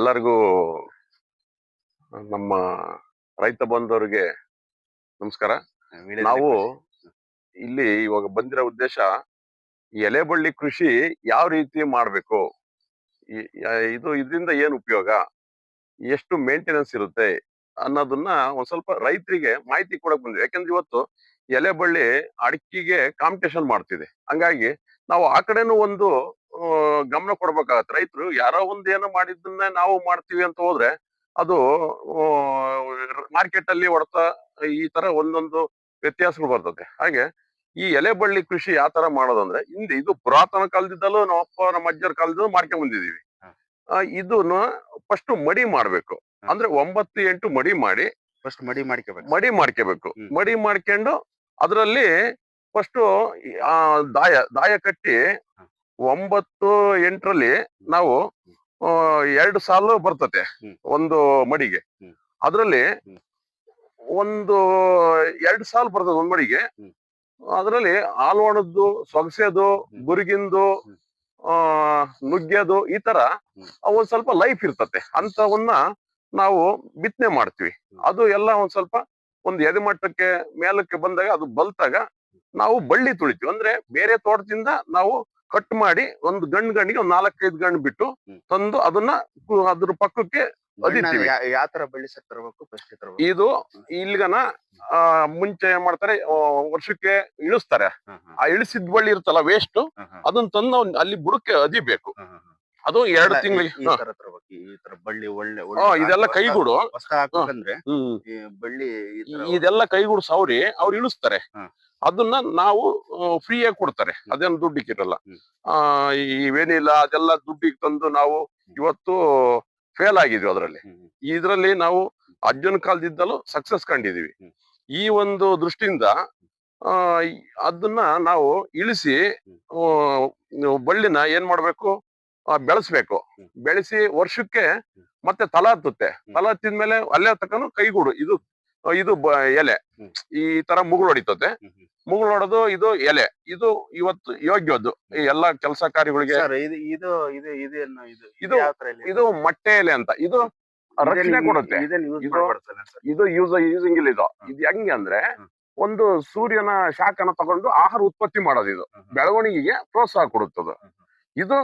ಎಲ್ಲರಿಗೂ ನಮ್ಮ ರೈತ ಬಂಧುವರಿಗೆ ನಮಸ್ಕಾರ. ನಾವು ಇಲ್ಲಿ ಇವಾಗ ಬಂದಿರೋ ಉದ್ದೇಶ ಎಲೆಬಳ್ಳಿ ಕೃಷಿ ಯಾವ ರೀತಿ ಮಾಡ್ಬೇಕು? ಇದು ಇದರಿಂದ ಏನ್ ಉಪಯೋಗ? ಎಷ್ಟು ಮೇಂಟೆನೆನ್ಸ್ ಇರುತ್ತೆ? ಅನ್ನೋದನ್ನ ಒಂದ್ ಸ್ವಲ್ಪ ರೈತರಿಗೆ ಮಾಹಿತಿ ಕೊಡಕ್ ಬಂದ್ವಿ. ಯಾಕಂದ್ರೆ ಇವತ್ತು ಎಲೆಬಳ್ಳಿ ಅಡಿಕೆಗೆ ಕಾಂಪಿಟೇಷನ್ ಮಾಡ್ತಿದೆ. ಹಂಗಾಗಿ ನಾವು ಆ ಕಡೆನೂ ಒಂದು ಗಮನ ಕೊಡ್ಬೇಕಾಗತ್ತೆ. ರೈತರು ಯಾರೋ ಒಂದ್ ಏನೋ ಮಾಡಿದ್ದನ್ನ ನಾವು ಮಾಡ್ತೀವಿ ಅಂತ ಹೋದ್ರೆ ಅದು ಮಾರ್ಕೆಟ್ ಅಲ್ಲಿ ಹೊಡೆತ ಈ ತರ ಒಂದೊಂದು ವ್ಯತ್ಯಾಸಗಳು ಬರ್ತದೆ. ಹಾಗೆ ಈ ಎಲೆ ಬಳ್ಳಿ ಕೃಷಿ ಯಾವ ತರ ಮಾಡೋದಂದ್ರೆ ಹಿಂದೆ ಇದು ಪುರಾತನ ಕಾಲದಿಂದಲೂ ನಮ್ಮ ಅಪ್ಪ ನಮ್ಮ ಅಜ್ಜರ ಕಾಲದಿಂದಲೂ ಮಾಡ್ಕೊಂಡ್ ಬಂದಿದೀವಿ ಆ, ಇದನ್ನ ಫಸ್ಟ್ ಮಡಿ ಮಾಡ್ಬೇಕು. ಅಂದ್ರೆ ಒಂಬತ್ತು ಎಂಟು ಮಡಿ ಮಾಡಿ ಫಸ್ಟ್ ಮಡಿ ಮಾಡ್ಕೋಬೇಕು. ಮಡಿ ಮಾಡ್ಕೋಬೇಕು. ಮಡಿ ಮಾಡ್ಕೊಂಡು ಅದರಲ್ಲಿ ಫಸ್ಟ್ ಆ ದಾಯ ದಾಯ ಕಟ್ಟಿ. ಒಂಬತ್ತು ಎಂಟರಲ್ಲಿ ನಾವು ಎರಡು ಸಾಲು ಬರ್ತತೆ ಒಂದು ಮಡಿಗೆ. ಅದರಲ್ಲಿ ಒಂದು ಎರಡು ಸಾಲು ಬರ್ತದೆ ಒಂದ್ ಮಡಿಗೆ. ಅದರಲ್ಲಿ ಹಾಲ್ವಾಣದ್ದು ಸೊಗಸೆದು. ಗುರುಗಿಂದು. ಆ ನುಗ್ಗೆದು ಈ ತರ. ಒಂದ್ ಸ್ವಲ್ಪ ಲೈಫ್ ಇರ್ತತೆ ಅಂತವನ್ನ ನಾವು ಬಿತ್ತನೆ ಮಾಡ್ತೀವಿ ಅದು ಎಲ್ಲ ಒಂದ್ ಸ್ವಲ್ಪ ಒಂದು ಎದೆಮಟ್ಟಕ್ಕೆ ಮೇಲಕ್ಕೆ ಬಂದಾಗ ಅದು ಬಲ್ತಾಗ ನಾವು ಬಳ್ಳಿ ತುಳಿತೀವಿ. ಅಂದ್ರೆ ಬೇರೆ ತೋಟದಿಂದ ನಾವು ಕಟ್ ಮಾಡಿ ಒಂದು ಗಂಡು ಗಂಡಿಗೆ ಒಂದ್ ನಾಲ್ಕೈದು ಗಂಡು ಬಿಟ್ಟು ತಂದು ಅದನ್ನ ಅದ್ರ ಪಕ್ಕಕ್ಕೆ. ಯಾವ ತರ ಬಳ್ಳಿ ಸರ್ ತರಬೇಕು ಇದು ಇಲ್ಗನ ಆ, ಮುಂಚೆ ಏನ್ ಮಾಡ್ತಾರೆ ವರ್ಷಕ್ಕೆ ಇಳಿಸ್ತಾರೆ. ಆ ಇಳಿಸಿದ ಬಳ್ಳಿ ಇರುತ್ತಲ್ಲ ವೇಸ್ಟ್ ಅದನ್ನ ತಂದು ಅಲ್ಲಿ ಬುಡಕ್ಕೆ ಅದಿಬೇಕು. ಅದು ಎರಡು ತಿಂಗಳಿಗೆ ಬಳ್ಳಿ ಒಳ್ಳೆ ಇದೆಲ್ಲ ಕೈಗೂಡು. ಬಳ್ಳಿ ಇದೆಲ್ಲ ಕೈಗೂಡು ಸೌರಿ ಅವ್ರು ಇಳಿಸ್ತಾರೆ. ಅದನ್ನ ನಾವು ಫ್ರೀಯಾಗಿ ಕೊಡ್ತಾರೆ. ಅದೇನು ದುಡ್ಡಿಕ್ಕಿರಲ್ಲ ಇರಲ್ಲ ಆ ಈ ವೆನಿಲಾ ಅದೆಲ್ಲ ದುಡ್ಡಿಗೆ ತಂದು ನಾವು ಇವತ್ತು ಫೇಲ್ ಆಗಿದ್ವಿ ಅದರಲ್ಲಿ. ಇದ್ರಲ್ಲಿ ನಾವು ಅಜ್ಜನ ಕಾಲದಿಂದಲೂ ಸಕ್ಸಸ್ ಕಂಡಿದೀವಿ. ಈ ಒಂದು ದೃಷ್ಟಿಯಿಂದ ಅದನ್ನ ನಾವು ಇಳಿಸಿ ಬಳ್ಳಿನ ಏನ್ ಮಾಡ್ಬೇಕು? ಬೆಳೆಸ್ಬೇಕು. ಬೆಳೆಸಿ ವರ್ಷಕ್ಕೆ ಮತ್ತೆ ತಲಾ ಹತ್ತುತ್ತೆ. ತಲಾ ಹತ್ತಿದ್ಮೇಲೆ ಅಲ್ಲೇ ತಕ್ಕನು ಕೈಗೂಡು. ಇದು ಇದು ಎಲೆ. ಈ ತರ ಮುಗುಳು ಹೊಡಿತತೆ ಹ್ಮ್, ಹ್ಮ್. ಮುಗುಳು ಹೊಡೆದು ಇದು ಎಲೆ ಇದು ಇವತ್ತು ಯೋಗ್ಯದ್ದು ಈ ಎಲ್ಲಾ ಕೆಲಸ ಕಾರ್ಯಗಳಿಗೆ ಸರ್ ಇದು ಇದು ಇದು ಇದೇನು ಇದು ಇದು ಇದು- ಯಾವ ತರ ಎಲೆ? ಇದು ಮೊಟ್ಟೆ ಎಲೆ ಅಂತ ಇದು ರಕ್ಷಣೆ ಕೊಡುತ್ತೆ ಇದನ್ನ use ಇದು- ಯೂಸ್ ಯೂಸಿಂಗ್ ಇಲ್ಲ ಇದು. ಇದು ಹೆಂಗೆ ಅಂದ್ರೆ ಹ್ಮ್. ಒಂದು ಸೂರ್ಯನ ಶಾಖನ ತಗೊಂಡು ಆಹಾರ ಉತ್ಪತ್ತಿ ಮಾಡೋದು ಇದು ಹ್ಮ್. ಬೆಳವಣಿಗೆಗೆ ಪ್ರೋತ್ಸಾಹ ಕೊಡುತ್ತದೆ ಇದು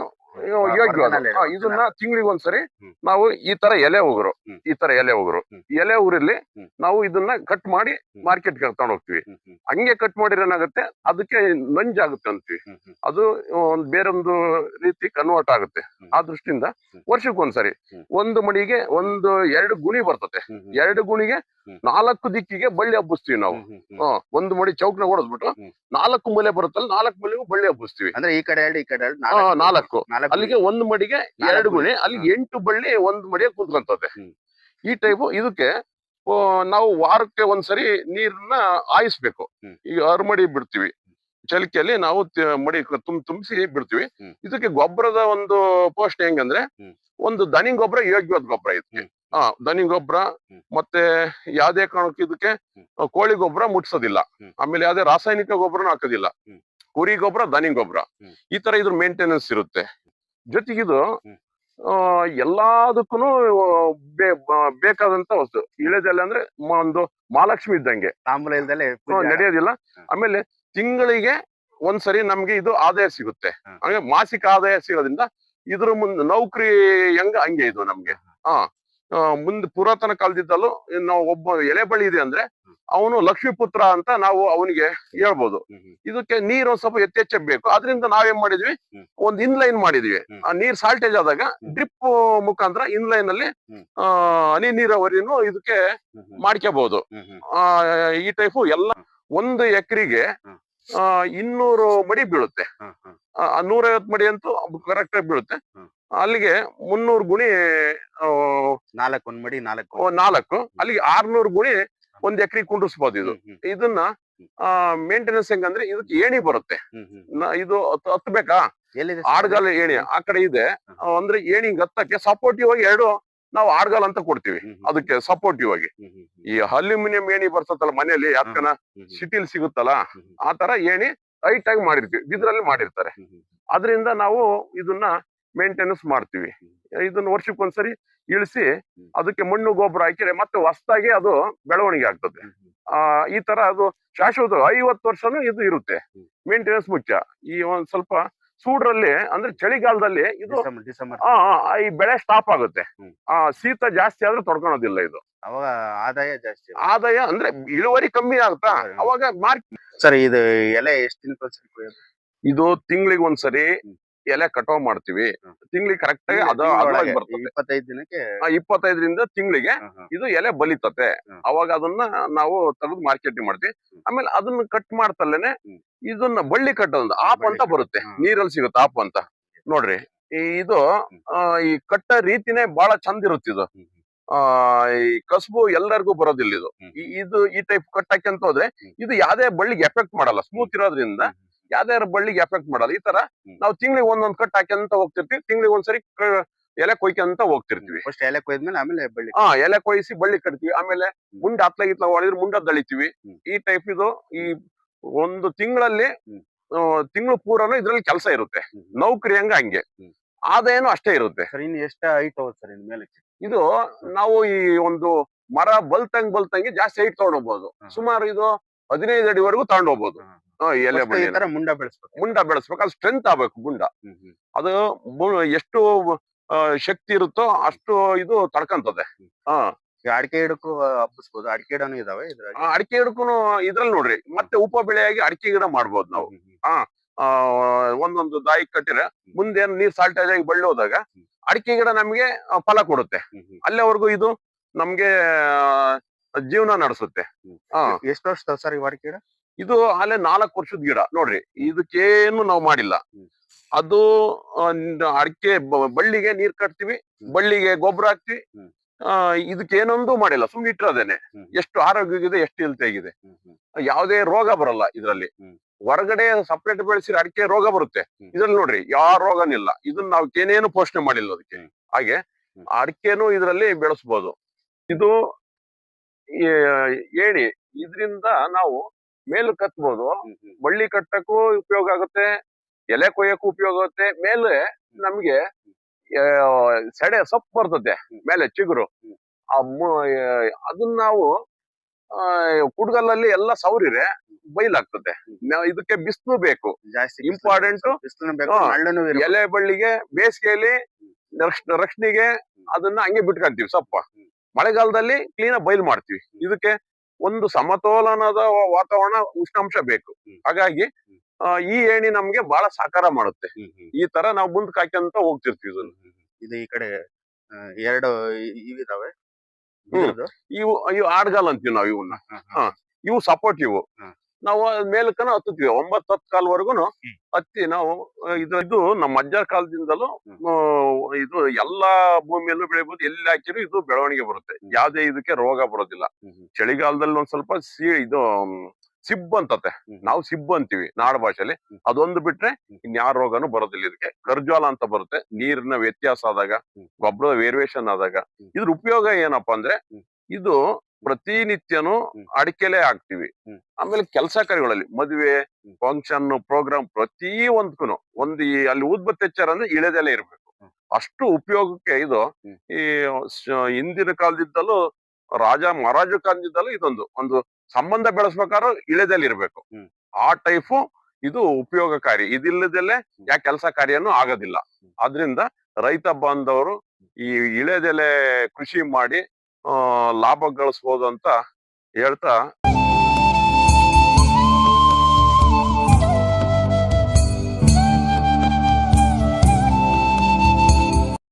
ಇದನ್ನ ತಿಂಗಳಿಗೆ ಒಂದ್ಸರಿ ನಾವು ಈ ತರ ಎಲೆ ಉಗುರು. ಈ ತರ ಎಲೆ ಉಗುರು. ಎಲೆ ಉಗುರಲ್ಲಿ ನಾವು ಇದನ್ನ ಕಟ್ ಮಾಡಿ ಮಾರ್ಕೆಟ್ ಮಾರ್ಕೆಟ್ಗೆ ಹೋಗ್ತಿವಿ. ಹಂಗೆ ಕಟ್ ಮಾಡಿದ್ರೆ ಏನಾಗುತ್ತೆ? ಅದಕ್ಕೆ ನಂಜಾಗುತ್ತೆ ಅಂತೀವಿ. ಅದು ಒಂದ್ ಬೇರೊಂದು ರೀತಿ ಕನ್ವರ್ಟ್ ಆಗುತ್ತೆ. ಆ ದೃಷ್ಟಿಯಿಂದ ವರ್ಷಕ್ಕೆ ವರ್ಷಕ್ಕೊಂದ್ಸರಿ ಹ್ಮ್. ಒಂದು ಮಡಿಗೆ ಒಂದು ಎರಡು ಗುಣಿ ಹ್ಮ್. ಎರಡು ಗುಣಿಗೆ ನಾಲ್ಕು ದಿಕ್ಕಿಗೆ ಬಳ್ಳಿ ಹಬ್ಬಿಸ್ತೀವಿ ನಾವು. ಒಂದು ಮಡಿ ಚೌಕ್ನ ಹೊಡೆದ್ಬಿಟ್ಟು ಹ್ಮ್. ನಾಲ್ಕು ಮೂಲೆ ಬರುತ್ತಲ್ಲ ನಾಲ್ಕು ಮೂಲೆಗೂ ಬಳ್ಳಿ ಹಬ್ಬಿಸ್ತೀವಿ. ಅಂದ್ರೆ ಈ ಕಡೆ ಎರಡು ಈ ಕಡೆ ನಾಲ್ಕು ಅಲ್ಲಿಗೆ ಒಂದು ಮಡಿಗೆ ಎರಡು ಗುಣೆ ಅಲ್ಲಿ ಎಂಟು ಬಳ್ಳಿ ಒಂದು ಮಡಿಗೆ ಕೂತ್ಕೊಂತದೆ. ಈ ಟೈಪು ಇದಕ್ಕೆ ನಾವು ವಾರಕ್ಕೆ ಒಂದ್ಸರಿ ನೀರನ್ನ ಆಯಿಸ್ಬೇಕು ಈಗ ಅರ್ಮಡಿ ಬಿಡ್ತೀವಿ. ಚಲಿಕೆಯಲ್ಲಿ ನಾವು ಮಡಿ ತುಂಬ ತುಂಬಿಸಿ ಬಿಡ್ತೀವಿ. ಇದಕ್ಕೆ ಗೊಬ್ಬರದ ಒಂದು ಪೋಷಣೆ ಹೆಂಗಂದ್ರೆ ಒಂದು ದನಿ ಗೊಬ್ಬರ ಯೋಗ್ಯವಾದ ಗೊಬ್ಬರ ಇದಕ್ಕೆ. ಹಾ ದನಿ ಗೊಬ್ಬರ ಮತ್ತೆ ಯಾವ್ದೇ ಕಾರಣಕ್ಕೆ ಇದಕ್ಕೆ ಕೋಳಿ ಗೊಬ್ಬರ ಮುಟ್ಸೋದಿಲ್ಲ. ಆಮೇಲೆ ಯಾವ್ದೇ ರಾಸಾಯನಿಕ ಗೊಬ್ಬರನು ಹಾಕೋದಿಲ್ಲ. ಕುರಿ ಗೊಬ್ಬರ ದನಿ ಗೊಬ್ಬರ. ಈ ತರ ಇದ್ರ ಮೇಂಟೆನೆನ್ಸ್ ಇರುತ್ತೆ. ಜೊತೆಗಿದು ಎಲ್ಲದಕ್ಕೂ ಬೇಕಾದಂತ ವಸ್ತು. ಇಳೆದೆಲೆ ಅಂದ್ರೆ ಒಂದು ಮಹಾಲಕ್ಷ್ಮಿ ಇದ್ದಂಗೆ. ತಾಂಬೂಲ ಇಲ್ದಲೆ ನಡೆಯೋದಿಲ್ಲ. ಆಮೇಲೆ ತಿಂಗಳಿಗೆ ಒಂದ್ಸರಿ ನಮ್ಗೆ ಇದು ಆದಾಯ ಸಿಗುತ್ತೆ. ಹಂಗೆ ಮಾಸಿಕ ಆದಾಯ ಸಿಗೋದ್ರಿಂದ ಇದ್ರ ಮುಂದೆ ನೌಕರಿ ಹೆಂಗ ಹಂಗೆ ಇದು ನಮ್ಗೆ. ಹಾ. ಮುಂದೆ ಪುರಾತನ ಕಾಲದಿದ್ದಲ್ಲೂ ನಾವು ಒಬ್ಬ ಎಲೆ ಬಳ್ಳಿ ಇದೆ ಅಂದ್ರೆ ಅವನು ಲಕ್ಷ್ಮೀಪುತ್ರ ಅಂತ ನಾವು ಅವನಿಗೆ ಹೇಳ್ಬೋದು. ಇದಕ್ಕೆ ನೀರು ಒಂದ್ ಸ್ವಲ್ಪ ಯಥೇಚ್ಛ ಬೇಕು ಅದರಿಂದ ನಾವೇನ್ ಮಾಡಿದ್ವಿ. ಒಂದ್ ಇನ್ಲೈನ್ ಮಾಡಿದ್ವಿ. ಆ ನೀರ್ ಸಾಲ್ಟೇಜ್ ಆದಾಗ. ಡ್ರಿಪ್ ಮುಖಾಂತರ ಇನ್ಲೈನ್ ಅಲ್ಲಿ. ಆ, ಹನಿ ನೀರಾವರಿನು ಇದಕ್ಕೆ ಮಾಡ್ಕೋಬಹುದು ಆ, ಈ ಟೈಪು ಎಲ್ಲ ಒಂದು ಎಕರೆಗೆ ಆ ಇನ್ನೂರು ಮಡಿ ಬೀಳುತ್ತೆ. ನೂರೈವತ್ ಮಡಿ ಅಂತೂ ಕರೆಕ್ಟ್ ಆಗಿ ಬೀಳುತ್ತೆ. ಅಲ್ಲಿಗೆ ಮುನ್ನೂರು ಗುಣಿ ನಾಲ್ಕು ಒಂದ್ ಮಡಿ ನಾಲ್ಕು. ನಾಲ್ಕು. ಅಲ್ಲಿಗೆ ಆರ್ನೂರು ಗುಣಿ ಒಂದ್ ಎಕರೆ ಕುಂಡ್ರಿಸ್ಬೋದು ಇದು. ಇದನ್ನ ಮೇಂಟೆನೆನ್ಸ್ ಹೆಂಗಂದ್ರೆ ಇದಕ್ಕೆ ಏಣಿ ಬರುತ್ತೆ. ಇದು ಹತ್- ಹತ್ಬೇಕಾ? ಆಡ್ಗಾಲ ಏಣಿ. ಆ ಕಡೆ ಇದೆ. ಅಂದ್ರೆ ಏಣಿ ಹತ್ತಕ್ಕೆ ಸಪೋರ್ಟಿವ್ ಆಗಿ ಎರಡು ನಾವು ಆಡ್ಗಾಲ ಅಂತ ಕೊಡ್ತೀವಿ. ಅದಕ್ಕೆ ಸಪೋರ್ಟಿವ್ ಆಗಿ. ಈ ಅಲ್ಯೂಮಿನಿಯಂ ಏಣಿ ಬರ್ತದಲ್ಲ ಮನೆಯಲ್ಲಿ ಯಾಕನ ಸಿಟಿಲಿ ಸಿಗುತ್ತಲ್ಲ ಹ್ಮ್, ಹ್ಮ್, ಆ ತರ ಏಣಿ ಹೈಟ್ ಆಗಿ ಮಾಡಿರ್ತೀವಿ. ಬಿದ್ರಲ್ಲಿ ಮಾಡಿರ್ತಾರೆ. ಅದರಿಂದ ನಾವು ಇದನ್ನ ಮೇಂಟೆನೆನ್ಸ್ ಮಾಡ್ತೀವಿ. ಇದನ್ನ ವರ್ಷಕ್ಕೊಂದ್ಸರಿ ಇಳಿಸಿ ಅದಕ್ಕೆ ಮಣ್ಣು ಗೊಬ್ಬರ ಹಾಕಿದ್ರೆ ಮತ್ತೆ ಹೊಸದಾಗಿ ಅದು ಬೆಳವಣಿಗೆ ಆಗ್ತದೆ. ಆ ಈ ತರ ಅದು ಶಾಶ್ವತ ಐವತ್ತು ವರ್ಷನೂ ಇದು ಇರುತ್ತೆ. ಮೇಂಟೆನೆನ್ಸ್ ಮುಖ್ಯ. ಈ ಒಂದ್ ಸ್ವಲ್ಪ ಸೂಡ್ರಲ್ಲಿ ಅಂದ್ರೆ ಚಳಿಗಾಲದಲ್ಲಿ ಇದು ಆ ಈ ಬೆಳೆ ಸ್ಟಾಪ್ ಆಗುತ್ತೆ. ಆ ಶೀತ ಜಾಸ್ತಿ ಆದ್ರೆ ತೊಡ್ಕೊಳೋದಿಲ್ಲ ಇದು. ಅವಾಗ ಆದಾಯ ಜಾಸ್ತಿ ಆದಾಯ ಅಂದ್ರೆ ಇಳುವರಿ ಕಮ್ಮಿ ಆಗುತ್ತಾ? ಅವಾಗ ಮಾರ್ಕ್ ಸರ್ ಇದು ಎಲೆ ಎಷ್ಟು ಇದು ತಿಂಗಳಿಗೆ ಒಂದ್ಸರಿ. ಎಲೆ ಕಟಾವ್ ಮಾಡ್ತೀವಿ. ತಿಂಗ್ಳಿಗೆ ಕರೆಕ್ಟ್ ಆಗಿ ಅದು ತಿಂಗ್ಳೊಳಗೆ ಅದ್ರೊಳಗೆ ಬರ್ತದೆ. ಇಪ್ಪತ್ತೈದು ದಿನಕ್ಕೆ ಆ, ಇಪ್ಪತ್ತೈದರಿಂದ ತಿಂಗಳಿಗೆ. ಇದು ಎಲೆ ಬಲಿತತೆ. ಹ್ಮ್. ಅವಾಗ ಅದನ್ನ ನಾವು ತೆಗೆದು ಮಾರ್ಕೆಟಿಂಗ್ ಮಾಡ್ತೀವಿ. ಆಮೇಲೆ ಅದನ್ನ ಕಟ್ ಮಾಡ್ತಲ್ಲೇನೆ ಹ್ಮ್. ಇದನ್ನ ಬಳ್ಳಿ ಕಟ್ಟೋದು ಆಪ್ ಬಳ್ಳಿ ಅಂತ ಬರುತ್ತೆ. ಹ್ಮ್. ನೀರಲ್ಲಿ ಸಿಗುತ್ತೆ ಆಪ್ ಅಂತ. ನೋಡ್ರಿ ಈ ಇದು ಆ, ಈ ಕಟ್ಟ ರೀತಿನೇ ಬಹಳ ಚಂದ ಇರುತ್ತೆ ಇದು. ಹ್ಮ್. ಆ ಈ ಕಸಬು ಎಲ್ಲರಿಗೂ ಬರೋದಿಲ್ಲ ಇದು. ಹ್ಮ್. ಈ- ಇದು ಈ ಟೈಪ್ ಕಟ್ ಹಾಕ್ಯಂತ ಹೋದ್ರೆ ಹ್ಮ್. ಇದು ಯಾವ್ದೇ ಬಳ್ಳಿಗೆ ಎಫೆಕ್ಟ್ ಮಾಡಲ್ಲ. ಸ್ಮೂತ್ ಇರೋದ್ರಿಂದ ಹ್ಮ್, ಯಾವ್ದೇ ಬಳ್ಳಿಗೆ ಎಫೆಕ್ಟ್ ಮಾಡೋದು. ಈ ತರ ನಾವು ತಿಂಗಳಿಗೆ ಒಂದೊಂದ್ ಕಟ್ ಹಾಕ್ಯಂತ ಹೋಗ್ತಿರ್ತೀವಿ. ತಿಂಗಳಿಗೆ ಒಂದ್ಸರಿ ಎಲೆ ಕೊಯ್ಕೊಂತ ಹೋಗ್ತಿರ್ತೀವಿ. ಫಸ್ಟ್ ಎಲೆ ಕೊಯ್ದ್ಮೇಲೆ ಆಮೇಲೆ ಬಳ್ಳಿ ಹಾ ಎಲೆ ಕೊಯ್ಸಿ ಬಳ್ಳಿ ಕಟ್ತೀವಿ. ಆಮೇಲೆ ಮುಂಡ ಹತ್ಲ ನಾವು ಹೊಡೆದ್ರೆ ಮುಂಡ ದಳಿತೀವಿ. ಈ ಟೈಪ್ ಇದು ಈ ಒಂದು ತಿಂಗಳಲ್ಲಿ ತಿಂಗಳು ಪೂರನು ಇದ್ರಲ್ಲಿ ಕೆಲಸ ಇರುತ್ತೆ. ನೌಕರಿ ಹಂಗ ಹಂಗೆ. ಆದಾಯನು ಅಷ್ಟೇ ಇರುತ್ತೆ. ಸರ್ ಇನ್ನು ಎಷ್ಟ ಹೈಟ್ ಹೋಗುತ್ತೆ ಸರ್ ಮೇಲೆ ಇದು ನಾವು ಈ ಒಂದು ಮರ ಬಲ್ತಂಗ್ ಬಲ್ತಂಗೆ ಜಾಸ್ತಿ ಹೈಟ್ ತಗೊಂಡೋಗ್ಬೋದು ಹ್ಮ್. ಸುಮಾರು ಇದು ಹದಿನೈದು ಅಡಿವರೆಗೂ ತಗೊಂಡೋಗ್ಬೋದು. ಆ, ಎಲೆ ಈ ತರ ಮುಂಡ ಬೆಳೆಸ್ಬೇಕು ಮುಂಡ ಬೆಳೆಸ್ಬೇಕು ಅದು ಸ್ಟ್ರೆಂತ್ ಆಗ್ಬೇಕು ಗುಂಡ. ಅದು ಎಷ್ಟು ಶಕ್ತಿ ಇರುತ್ತೋ ಅಷ್ಟು ಇದು ತಡ್ಕಂತದೆ. ಹಾ ಅಡಿಕೆ ಗಿಡಕ್ಕೂ ಹಬ್ಬಿಸ್ಬೋದು. ಅಡಿಕೆ ಗಿಡನೂ ಇದಾವೆ ಅಡಿಕೆ ಗಿಡಕ್ಕೂ ಇದ್ರಲ್ಲಿ ನೋಡ್ರಿ. ಮತ್ತೆ ಉಪ ಬೆಳೆಯಾಗಿ ಅಡಿಕೆ ಗಿಡ ಮಾಡ್ಬೋದು ನಾವು. ಹಾ ಒಂದೊಂದು ದಾಯಿ ಕಟ್ಟಿದ್ರೆ ಮುಂದೆ ನೀರ್ ಸಾಲ್ಟೇಜ್ ಆಗಿ ಬಳ್ಳಿ ಹೋದಾಗ ಅಡಿಕೆ ಗಿಡ ನಮ್ಗೆ ಫಲ ಕೊಡುತ್ತೆ. ಅಲ್ಲಿವರೆಗೂ ಇದು ನಮ್ಗೆ ಜೀವನ ನಡೆಸುತ್ತೆ. ಎಷ್ಟು ವರ್ಷ ಸರ್ ಈ ಅಡಿಕೆ ಗಿಡ? ಇದು ಅಲ್ಲೇ ನಾಲ್ಕು ವರ್ಷದ ಗಿಡ ನೋಡ್ರಿ. ಇದಕ್ಕೇನು ನಾವು ಮಾಡಿಲ್ಲ. ಅದು ಅಡಿಕೆ ಬಳ್ಳಿಗೆ ನೀರ್ ಕಟ್ತೀವಿ ಬಳ್ಳಿಗೆ ಗೊಬ್ಬರ ಹಾಕ್ತಿವಿ. ಆ ಇದಕ್ಕೇನೊಂದು ಮಾಡಿಲ್ಲ. ಸುಮ್ಮನೆ ಇಟ್ಟಿರೋದೇನೆ. ಎಷ್ಟು ಆರೋಗ್ಯಗಿದೆ ಎಷ್ಟು ಹ್ಮ್. ಯಾವುದೇ ರೋಗ ಬರಲ್ಲ ಇದ್ರಲ್ಲಿ. ಹೊರಗಡೆ ಸಪ್ರೇಟ್ ಬೆಳೆಸಿ ಅಡಿಕೆ ರೋಗ ಬರುತ್ತೆ. ಇದ್ರಲ್ಲಿ ನೋಡ್ರಿ ಯಾವ ರೋಗನಿಲ್ಲ ಇದನ್ನ ನಾವು ಏನೇನು ಪೋಷಣೆ ಮಾಡಿಲ್ಲ ಅದಕ್ಕೆ. ಹಾಗೆ ಅಡಿಕೆನು ಇದರಲ್ಲಿ ಬೆಳೆಸ್ಬೋದು. ಇದು ಏಣಿ ಇದರಿಂದ ನಾವು ಮೇಲು ಹ್ಮ್. ಬಳ್ಳಿ ಕಟ್ಟಕ್ಕೂ ಉಪಯೋಗ ಆಗುತ್ತೆ ಎಲೆ ಕೊಯ್ಯಕ್ಕೂ ಉಪಯೋಗ ಆಗುತ್ತೆ. ಮೇಲೆ ನಮ್ಗೆ ಸಡೆ ಸೊಪ್ಪು ಬರ್ತದೆ ಮೇಲೆ ಚಿಗುರು. ಆ ಅದನ್ನ ನಾವು ಕುಡ್ಗಲ್ಲಲ್ಲಿ ಎಲ್ಲ ಸೌರಿರೆ ಬೈಲಾಗ್ತದೆ. ಇದಕ್ಕೆ ಬಿಸಿಲು ಬೇಕು. ಜಾಸ್ತಿ ಇಂಪಾರ್ಟೆಂಟ್ ಎಲೆ ಬಳ್ಳಿಗೆ ಬೇಸಿಗೆಯಲ್ಲಿ ರಕ್ಷ- ರಕ್ಷಣೆಗೆ ಅದನ್ನ ಹಂಗೆ ಬಿಟ್ಕೊಂತೀವಿ ಸೊಪ್ಪ. ಮಳೆಗಾಲದಲ್ಲಿ ಕ್ಲೀನ್ ಬೈಲ್ ಮಾಡ್ತೀವಿ. ಇದಕ್ಕೆ ಒಂದು ಸಮತೋಲನದ ವಾತಾವರಣ ಉಷ್ಣಾಂಶ ಬೇಕು ಹಾಗಾಗಿ. ಈ ಏಣಿ ನಮ್ಗೆ ಬಹಳ ಸಾಕಾರ ಮಾಡುತ್ತೆ. ಈ ತರ ನಾವು ಮುಂದಕ್ಕೆ ಕಾಯ್ಕೊಂತ ಹೋಗ್ತಿರ್ತೀವಿ ಇದನ್ನ ಇದು ಈ ಕಡೆ ಎರಡು ಇವಿದಾವೆ? ಇವು ಇವು ಆಡ್ಗಾಲ್ ಅಂತೀವಿ ನಾವು ಇವನ್ನ. ಇವು ಸಪೋರ್ಟ್ ಇವು. ನಾವು ಮೇಲಕ್ಕನ ಹತ್ತಿದ್ವಿ ಒಂಬತ್ತು ಹತ್ತು ಕಾಲ್ವರೆಗೂ. ಹತ್ತಿ ನಾವು ಇದು ಇದು ನಮ್ಮ ಅಜ್ಜ ಕಾಲದಿಂದಲೂ. ಇದು ಎಲ್ಲಾ ಭೂಮಿಯಲ್ಲೂ ಬೆಳಿಬಹುದು ಎಲ್ಲಿ ಹಾಕಿದ್ರು ಇದು ಬೆಳವಣಿಗೆ ಬರುತ್ತೆ. ಯಾವ್ದೇ ಇದಕ್ಕೆ ರೋಗ ಬರೋದಿಲ್ಲ. ಚಳಿಗಾಲದಲ್ಲಿ ಒಂದ್ ಸ್ವಲ್ಪ ಸಿ ಇದು ಸಿಬ್ ಅಂತತೆ. ನಾವು ಸಿಬ್ ಅಂತೀವಿ ನಾಡ ಭಾಷೆಲಿ. ಅದೊಂದು ಬಿಟ್ರೆ ಇನ್ಯಾರ ಇನ್ಯಾವ ರೋಗನು ಬರೋದಿಲ್ಲ ಇದಕ್ಕೆ. ಕರ್ಜ್ವಾಲ ಅಂತ ಬರುತ್ತೆ. ನೀರಿನ ವ್ಯತ್ಯಾಸ ಆದಾಗ. ಗೊಬ್ಬರದ ವೇರಿಯೇಷನ್ ಆದಾಗ. ಇದ್ರ ಉಪಯೋಗ ಏನಪ್ಪಾ ಅಂದ್ರೆ ಇದು ಪ್ರತಿನಿತ್ಯನು. ಅಡಿಕೆಲೆ ಹಾಕ್ತಿವಿ ಆಮೇಲೆ ಕೆಲಸ ಕಾರ್ಯಗಳಲ್ಲಿ ಮದುವೆ. ಫಂಕ್ಷನ್ ಪ್ರೋಗ್ರಾಮ್ ಪ್ರತಿ ಒಂದ್ಕುನು. ಒಂದು ಈ ಅಲ್ಲಿ ಊದ್ಬತ್ತಿ ಹೆಚ್ಚಾರ ಅಂದ್ರೆ ಇಳೆದೆಲೆ ಇರ್ಬೇಕು. ಅಷ್ಟು ಉಪಯೋಗಕ್ಕೆ ಇದು ಈ ಹಿಂದಿನ ಕಾಲದಿದ್ದಲ್ಲೂ ರಾಜ ಮಹಾರಾಜ ಕಾಲದಿದ್ದಲ್ಲೂ ಇದೊಂದು ಒಂದು ಸಂಬಂಧ ಬೆಳೆಸ್ಬೇಕಾದ್ರೂ ಇಳೆದೆಲೆ ಇರ್ಬೇಕು. ಆ ಟೈಪು ಇದು ಉಪಯೋಗಕಾರಿ. ಇದಿಲ್ಲದಲ್ಲೇ ಯಾಕೆ ಕೆಲಸ ಕಾರ್ಯನೂ ಆಗೋದಿಲ್ಲ. ಆದ್ರಿಂದ ರೈತ ಬಾಂಧವರು ಈ ಇಳೆದೆಲೆ ಕೃಷಿ ಮಾಡಿ ಲಾಭ ಗಳಿಸ್ಬೋದು ಅಂತ ಹೇಳ್ತಾ